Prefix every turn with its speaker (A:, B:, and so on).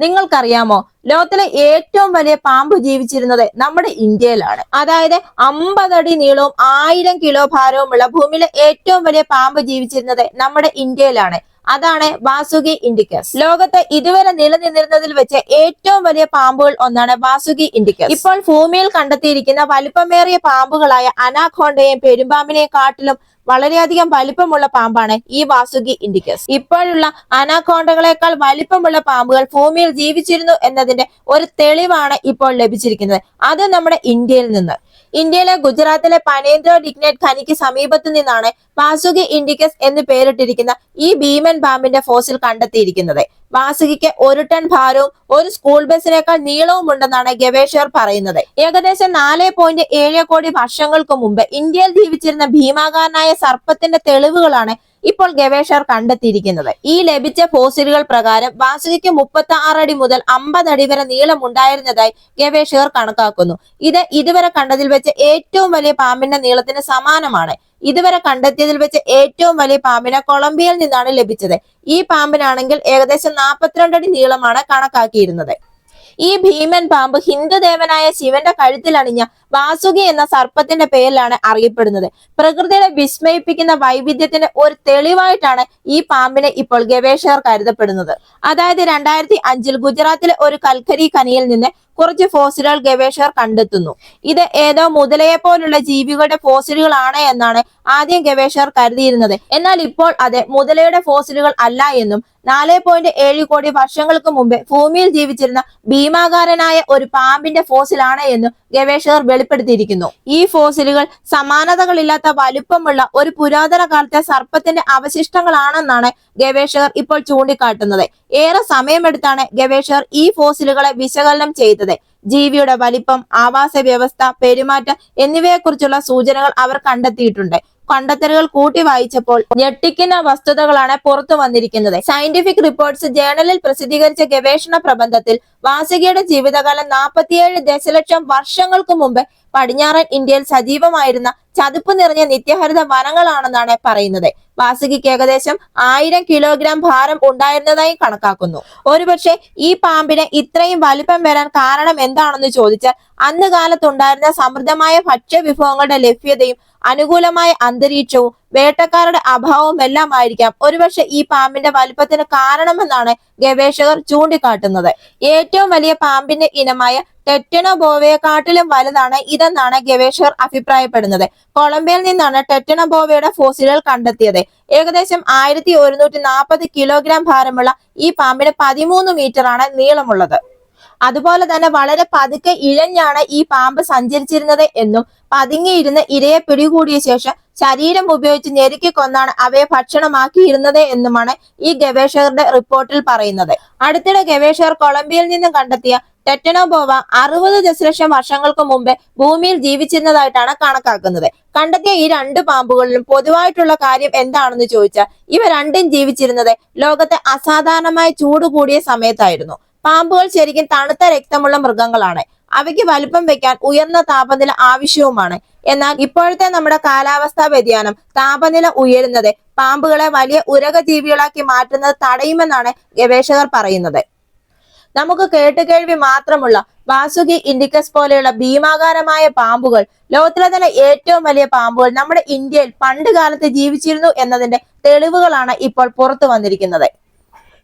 A: നിങ്ങൾക്കറിയാമോ? ലോകത്തിലെ ഏറ്റവും വലിയ പാമ്പ് ജീവിച്ചിരുന്നത് നമ്മുടെ ഇന്ത്യയിലാണ്. അതായത് അമ്പതടി നീളവും ആയിരം കിലോ ഭാരവുമുള്ള ഭൂമിയിലെ ഏറ്റവും വലിയ പാമ്പ് ജീവിച്ചിരുന്നത് നമ്മുടെ ഇന്ത്യയിലാണ്. അതാണ് വാസുകി ഇൻഡിക്കസ്. ലോകത്ത് ഇതുവരെ നിലനിന്നിരുന്നതിൽ വെച്ച് ഏറ്റവും വലിയ പാമ്പുകൾ ഒന്നാണ് വാസുകി ഇൻഡിക്കസ്. ഇപ്പോൾ ഭൂമിയിൽ കണ്ടെത്തിയിരിക്കുന്ന വലിപ്പമേറിയ പാമ്പുകളായ അനാഖോണ്ടയും പെരുമ്പാമ്പിനെയും കാട്ടിലും വളരെയധികം വലിപ്പമുള്ള പാമ്പാണ് ഈ വാസുകി ഇൻഡിക്കസ്. ഇപ്പോഴുള്ള അനാക്കോണ്ടകളെക്കാൾ വലിപ്പമുള്ള പാമ്പുകൾ ഭൂമിയിൽ ജീവിച്ചിരുന്നു എന്നതിന്റെ ഒരു തെളിവാണ് ഇപ്പോൾ ലഭിച്ചിരിക്കുന്നത്. അത് നമ്മുടെ ഇന്ത്യയിൽ നിന്ന്. ഇന്ത്യയിലെ ഗുജറാത്തിലെ പനേന്ദ്ര ഡിഗ്നേറ്റ് ഖനിക്ക് സമീപത്തു നിന്നാണ് വാസുകി ഇൻഡിക്കസ് എന്ന് പേരിട്ടിരിക്കുന്ന ഈ ഭീമൻ പാമ്പിന്റെ ഫോസിൽ കണ്ടെത്തിയിരിക്കുന്നത്. വാസുകിക്ക് ഒരു ടൺ ഭാരവും ഒരു സ്കൂൾ ബസിനേക്കാൾ നീളവും ഉണ്ടെന്നാണ് ഗവേഷകർ പറയുന്നത്. ഏകദേശം നാല് പോയിന്റ് ഏഴ് കോടി വർഷങ്ങൾക്ക് മുമ്പ് ഇന്ത്യയിൽ ജീവിച്ചിരുന്ന ഭീമാകാരനായ സർപ്പത്തിന്റെ തെളിവുകളാണ് ഇപ്പോൾ ഗവേഷകർ കണ്ടെത്തിയിരിക്കുന്നത്. ഈ ലഭിച്ച ഫോസിലുകൾ പ്രകാരം വാസുകിക്ക് മുപ്പത്തി അടി മുതൽ അമ്പത് അടി വരെ നീളം ഉണ്ടായിരുന്നതായി ഗവേഷകർ കണക്കാക്കുന്നു. ഇത് ഇതുവരെ കണ്ടതിൽ വെച്ച് ഏറ്റവും വലിയ പാമ്പിന്റെ നീളത്തിന് സമാനമാണ്. ഇതുവരെ കണ്ടെത്തിയതിൽ വെച്ച് ഏറ്റവും വലിയ പാമ്പിനെ കൊളംബിയയിൽ നിന്നാണ് ലഭിച്ചത്. ഈ പാമ്പിനാണെങ്കിൽ ഏകദേശം നാൽപ്പത്തിരണ്ട് അടി നീളമാണ് കണക്കാക്കിയിരുന്നത്. ഈ ഭീമൻ പാമ്പ് ഹിന്ദുദേവനായ ശിവന്റെ കഴുത്തിൽ അണിഞ്ഞ വാസുകി എന്ന സർപ്പത്തിന്റെ പേരിലാണ് അറിയപ്പെടുന്നത്. പ്രകൃതിയെ വിസ്മയിപ്പിക്കുന്ന വൈവിധ്യത്തിന്റെ ഒരു തെളിവായിട്ടാണ് ഈ പാമ്പിനെ ഇപ്പോൾ ഗവേഷകർ കരുതപ്പെടുന്നത്. അതായത് രണ്ടായിരത്തി അഞ്ചിൽ ഗുജറാത്തിലെ ഒരു കൽക്കരി ഖനിയിൽ നിന്ന് കുറച്ച് ഫോസിലുകൾ ഗവേഷകർ കണ്ടെത്തുന്നു. ഇത് ഏതോ മുതലയെ പോലുള്ള ജീവികളുടെ ഫോസിലുകളാണ് എന്നാണ് ആദ്യം ഗവേഷകർ കരുതിയിരുന്നത്. എന്നാൽ ഇപ്പോൾ അത് മുതലയുടെ ഫോസിലുകൾ അല്ല എന്നും നാല് പോയിന്റ് ഏഴ് കോടി വർഷങ്ങൾക്ക് മുമ്പേ ഭൂമിയിൽ ജീവിച്ചിരുന്ന ഭീമാകാരനായ ഒരു പാമ്പിന്റെ ഫോസിലാണ് എന്ന് ഗവേഷകർ വെളിപ്പെടുത്തിയിരിക്കുന്നു. ഈ ഫോസിലുകൾ സമാനതകളില്ലാത്ത വലുപ്പമുള്ള ഒരു പുരാതന കാലത്തെ സർപ്പത്തിന്റെ അവശിഷ്ടങ്ങളാണെന്നാണ് ഗവേഷകർ ഇപ്പോൾ ചൂണ്ടിക്കാട്ടുന്നത്. ഏറെ സമയമെടുത്താണ് ഗവേഷകർ ഈ ഫോസിലുകളെ വിശകലനം ചെയ്തത്. ജീവിയുടെ വലിപ്പം ആവാസ വ്യവസ്ഥ പെരുമാറ്റം എന്നിവയെക്കുറിച്ചുള്ള സൂചനകൾ അവർ കണ്ടെത്തിയിട്ടുണ്ട്. കണ്ടെത്തലുകൾ കൂട്ടി വായിച്ചപ്പോൾ ഞെട്ടിക്കുന്ന വസ്തുതകളാണ് പുറത്തു വന്നിരിക്കുന്നത്. സയന്റിഫിക് റിപ്പോർട്ട്സ് ജേണലിൽ പ്രസിദ്ധീകരിച്ച ഗവേഷണ പ്രബന്ധത്തിൽ വാസുകിയുടെ ജീവിതകാലം നാൽപ്പത്തിയേഴ് ദശലക്ഷം വർഷങ്ങൾക്ക് മുമ്പ് പടിഞ്ഞാറൻ ഇന്ത്യയിൽ സജീവമായിരുന്ന ചതുപ്പ് നിറഞ്ഞ നിത്യഹരിത വനങ്ങളാണെന്നാണ് പറയുന്നത്. വാസുകിക്ക് ഏകദേശം ആയിരം കിലോഗ്രാം ഭാരം ഉണ്ടായിരുന്നതായി കണക്കാക്കുന്നു. ഒരുപക്ഷെ ഈ പാമ്പിന് ഇത്രയും വലിപ്പം വരാൻ കാരണം എന്താണെന്ന് ചോദിച്ചാൽ അന്ന് കാലത്തുണ്ടായിരുന്ന സമൃദ്ധമായ ഭക്ഷ്യവിഭവങ്ങളുടെ ലഭ്യതയും അനുകൂലമായ അന്തരീക്ഷവും വേട്ടക്കാരുടെ അഭാവവും എല്ലാം ആയിരിക്കാം. ഒരുപക്ഷെ ഈ പാമ്പിന്റെ വലിപ്പത്തിന് കാരണമെന്നാണ് ഗവേഷകർ ചൂണ്ടിക്കാട്ടുന്നത്. ഏറ്റവും വലിയ പാമ്പിന്റെ ഇനമായ ടെറ്റനോ ടെറ്റനോബോവയെക്കാട്ടിലും വലുതാണ് ഇതെന്നാണ് ഗവേഷകർ അഭിപ്രായപ്പെടുന്നത്. കൊളംബിയയിൽ നിന്നാണ് ടെറ്റനോ ബോവയുടെ ഫോസിലുകൾ കണ്ടെത്തിയത്. ഏകദേശം ആയിരത്തി ഒരുന്നൂറ്റി നാൽപ്പത് കിലോഗ്രാം ഭാരമുള്ള ഈ പാമ്പിന് പതിമൂന്ന് മീറ്ററാണ് നീളമുള്ളത്. അതുപോലെ തന്നെ വളരെ പതുക്കെ ഇഴഞ്ഞാണ് ഈ പാമ്പ് സഞ്ചരിച്ചിരുന്നത് എന്നും പതുങ്ങിയിരുന്ന് ഇരയെ പിടികൂടിയ ശേഷം ശരീരം ഉപയോഗിച്ച് ഞെരുക്കി കൊന്നാണ് അവയെ ഭക്ഷണമാക്കിയിരുന്നത് എന്നുമാണ് ഈ ഗവേഷകരുടെ റിപ്പോർട്ടിൽ പറയുന്നത്. അടുത്തിടെ ഗവേഷകർ കൊളംബിയയിൽ നിന്നും കണ്ടെത്തിയ ടെറ്റനോബോവ അറുപത് ദശലക്ഷം വർഷങ്ങൾക്ക് മുമ്പേ ഭൂമിയിൽ ജീവിച്ചിരുന്നതായിട്ടാണ് കണക്കാക്കുന്നത്. കണ്ടെത്തിയ ഈ രണ്ട് പാമ്പുകളിലും പൊതുവായിട്ടുള്ള കാര്യം എന്താണെന്ന് ചോദിച്ചാൽ ഇവ രണ്ടും ജീവിച്ചിരുന്നത് ലോകത്തെ അസാധാരണമായ ചൂട് കൂടിയ സമയത്തായിരുന്നു. പാമ്പുകൾ ശരിക്കും തണുത്ത രക്തമുള്ള മൃഗങ്ങളാണ്. അവയ്ക്ക് വലുപ്പം വെക്കാൻ ഉയർന്ന താപനില ആവശ്യവുമാണ്. എന്നാൽ ഇപ്പോഴത്തെ നമ്മുടെ കാലാവസ്ഥാ വ്യതിയാനം താപനില ഉയരുന്നത് പാമ്പുകളെ വലിയ ഉരക ജീവികളാക്കി മാറ്റുന്നത് തടയുമെന്നാണ് ഗവേഷകർ പറയുന്നത്. നമുക്ക് കേട്ടുകേൾവി മാത്രമുള്ള വാസുകി ഇൻഡിക്കസ് പോലെയുള്ള ഭീമാകാരമായ പാമ്പുകൾ ലോകത്തിലെ തന്നെ ഏറ്റവും വലിയ പാമ്പുകൾ നമ്മുടെ ഇന്ത്യയിൽ പണ്ട് കാലത്ത് ജീവിച്ചിരുന്നു എന്നതിന്റെ തെളിവുകളാണ് ഇപ്പോൾ പുറത്തു വന്നിരിക്കുന്നത്.